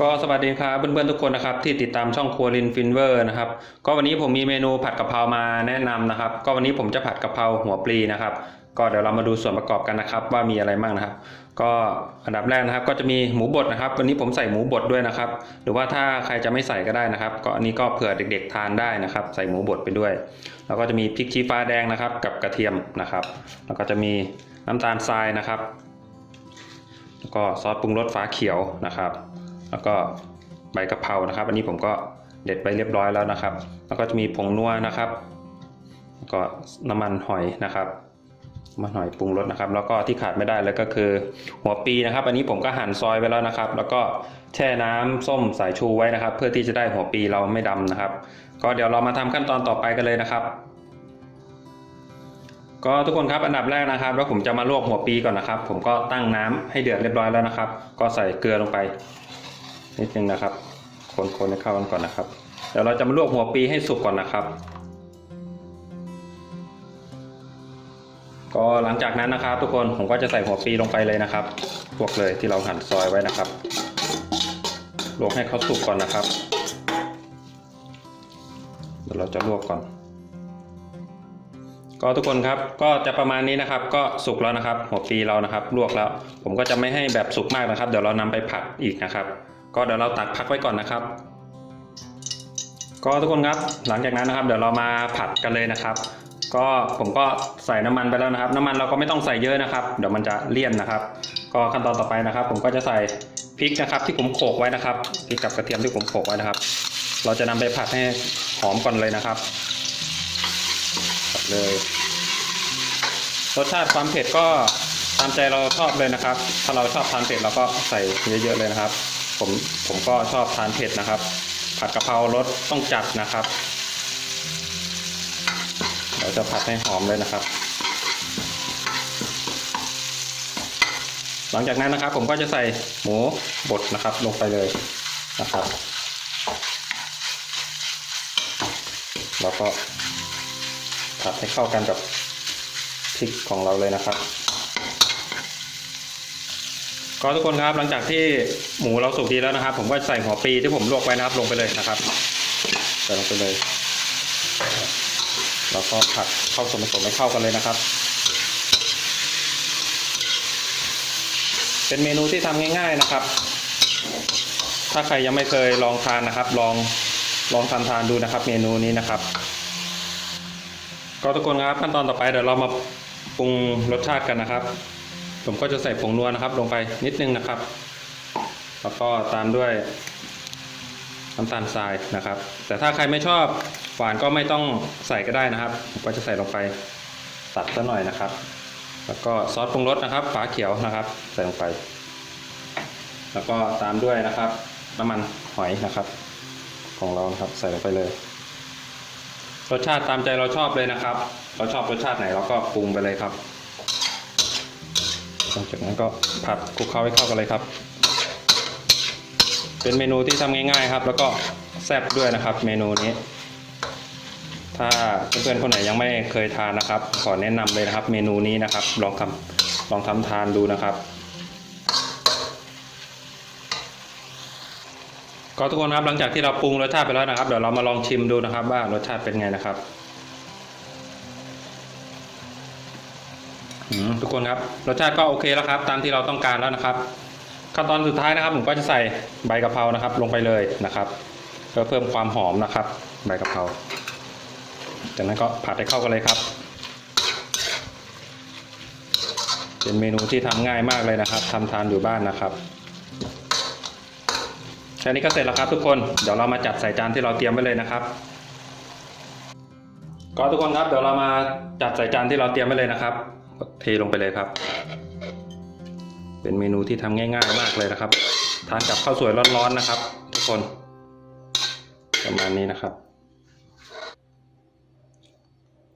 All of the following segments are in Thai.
ก็สวัสดีครับเพื่อนๆทุกคนนะครับที่ติดตามช่องครัวลินฟินเวอร์นะครับก็วันนี้ผมมีเมนูผัดกะเพรามาแนะนำนะครับ ก็วันนี้ผมจะผัดกะเพราหัวปลีนะครับ ก็เดี๋ยวเรามาดูส่วนประกอบกันนะครับ ว่ามีอะไรบ้างนะครับ ก็อันดับแรกนะครับ ก็จะมีหมูบดนะครับ วันนี้ผมใส่หมูบดด้วยนะครับ หรือว่าถ้าใครจะไม่ใส่ก็ได้นะครับ ก็อันนี้ก็เผื่อเด็ก ๆ ทานได้นะครับ ใส่หมูบดไปด้วย แล้วก็จะมีพริกชี้ฟ้าแดงนะครับ กับกระเทียมนะครับ แล้วก็จะมีน้ำตาลทรายนะครับแล้วก็ซอสปรุงรสฟ้าเขียวนะครับ แล้วก็ใบกะเพรานะครับ อันนี้ผมก็เด็ดไปเรียบร้อยแล้วนะครับ แล้วก็จะมีผงนัวนะครับแล้วก็น้ำมันหอยนะครับน้ำมันหอยปรุงรสนะครับ แล้วก็ที่ขาดไม่ได้เลยก็คือ หัวปีนะครับ อันนี้ผมก็หั่นซอยไว้แล้วนะครับ แล้วก็แช่น้ำส้มสายชูไว้นะครับ เพื่อที่จะได้หัวปีเราไม่ดำนะครับ ก็เดี๋ยวเรามาทำขั้นตอนต่อไปกันเลยนะครับ ก็ทุกคนครับอันดับแรกนะครับ แล้วผมจะมาลวกหัวปีก่อนนะครับ ผมก็ตั้งน้ำให้เดือดเรียบร้อยแล้วนะครับ ก็ใส่เกลือลงไป นิดนึงนะครับ คนๆให้เข้ากันก่อนนะครับ เดี๋ยวเราจะมาลวกหัวปีให้สุกก่อนนะครับ ก็หลังจากนั้นนะครับ ทุกคนผมก็จะใส่หัวปีลงไปเลยนะครับลวกเลยที่เราหั่นซอยไว้นะครับลวกให้เขาสุกก่อนนะครับเดี๋ยวเราจะลวกก่อน ก็ทุกคนครับก็จะประมาณนี้นะครับ ก็สุกแล้วนะครับ หัวปีเรานะครับ ลวกแล้ว ผมก็จะไม่ให้แบบสุกมากนะครับ เดี๋ยวเรานำไปผัดอีกนะครับ ก็เดี๋ยวเราตักพักไว้ก่อนนะครับ ก็ทุกคนครับหลังจากนั้นนะครับ เดี๋ยวเรามาผัดกันเลยนะครับ ก็ผมก็ใส่น้ำมันไปแล้วนะครับ น้ำมันเราก็ไม่ต้องใส่เยอะนะครับ เดี๋ยวมันจะเลี่ยนนะครับ ก็ขั้นตอนต่อไปนะครับ ผมก็จะใส่พริกนะครับ ที่ผมโขกไว้นะครับพริกกับกระเทียมที่ผมโขกไว้นะครับ เราจะนำไปผัดให้หอมก่อนเลยนะครับผัดเลยรสชาติความเผ็ดก็ตามใจเราชอบเลยนะครับ ถ้าเราชอบทานเผ็ดเราก็ใส่เยอะๆเลยนะครับ ผมผมก็ชอบทานเผ็ดนะครับ ผัดกะเพรารสต้องจัดนะครับ เราจะผัดให้หอมเลยนะครับ หลังจากนั้นนะครับ ผมก็จะใส่หมูบดนะครับ ลงไปเลยนะครับ แล้วก็ผัดให้เข้ากันกับพริกของเราเลยนะครับ ก็ทุกคนครับหลังจากที่หมูเราสุกดีแล้วนะครับ ผมก็ใส่หัวปีที่ผมลวกไว้นะครับ ลงไปเลยนะครับใส่ลงไปเลยแล้วก็ผัดเข้าส่วนผสมให้เข้ากันเลยนะครับ เป็นเมนูที่ทำง่าย ๆนะครับ ถ้าใครยังไม่เคยลองทานนะครับ ลองลองทาทานดูนะครับ เมนูนี้นะครับ ก็ทุกคนครับขั้นตอนต่อไปเดี๋ยวเรามาปรุงรสชาติกันนะครับ ผมก็จะใส่ผงนัวนะครับ ลงไปนิดนึงนะครับ แล้วก็ตามด้วยน้ำตาลทรายนะครับ แต่ถ้าใครไม่ชอบหวานก็ไม่ต้องใส่ก็ได้นะครับ ผมก็จะใส่ลงไปตัดซะหน่อยนะครับ แล้วก็ซอสปรุงรสนะครับฝาเขียวนะครับ ใส่ลงไป แล้วก็ตามด้วยนะครับน้ำมันหอยนะครับ ของเราครับใส่ลงไปเลย รสชาติตามใจเราชอบเลยนะครับ เราชอบรสชาติไหนเราก็ปรุงไปเลยครับ ลังจากนั้นก็ผัดคลุกเคล้าให้เข้ากันเลยครับ เป็นเมนูที่ทำง่ายๆครับ แล้วก็แซ่บด้วยนะครับ เมนูนี้ ถ้าเพื่อนๆคนไหนยังไม่เคยทานนะครับ ขอแนะนำเลยนะครับ เมนูนี้นะครับ ลองทำลองทำทานดูนะครับก็ทุกคนครับหลังจากที่เราปรุงรสชาติไปแล้วนะครับ เดี๋ยวเรามาลองชิมดูนะครับ ว่ารสชาติเป็นไงนะครับ ทุกคนครับรสชาติก็โอเคแล้วครับ ตามที่เราต้องการแล้วนะครับ ขั้นตอนสุดท้ายนะครับ ผมก็จะใส่ใบกะเพรานะครับ ลงไปเลยนะครับเพื่อเพิ่มความหอมนะครับ ใบกะเพราจากนั้นก็ผัดให้เข้ากันเลยครับ เป็นเมนูที่ทำง่ายมากเลยนะครับทำทานอยู่บ้านนะครับแค่นี้ก็เสร็จแล้วครับทุกคนเดี๋ยวเรามาจัดใส่จานที่เราเตรียมไว้เลยนะครับก็ทุกคนครับเดี๋ยวเรามาจัดใส่จานที่เราเตรียมไว้เลยนะครับ เทลงไปเลยครับ เป็นเมนูที่ทำง่าย ๆ มากเลยนะครับ ทานกับข้าวสวยร้อนๆนะครับ ทุกคน ประมาณนี้นะครับ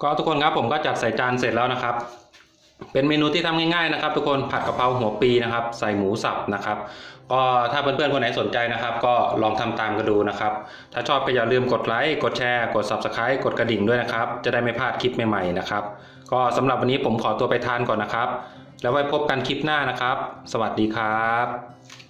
ก็ทุกคนครับผมก็จัดใส่จานเสร็จแล้วนะครับ เป็นเมนูที่ทำง่ายๆนะครับ ทุกคนผัดกะเพราหัวปีนะครับ ใส่หมูสับนะครับ ก็ถ้าเพื่อนๆคนไหนสนใจนะครับ ก็ลองทำตามกันดูนะครับ ถ้าชอบก็อย่าลืมกดไลค์กดแชร์กด subscribe กดกระดิ่งด้วยนะครับ จะได้ไม่พลาดคลิปใหม่ๆนะครับ ก็สำหรับวันนี้ผมขอตัวไปทานก่อนนะครับ แล้วไว้พบกันคลิปหน้านะครับ สวัสดีครับ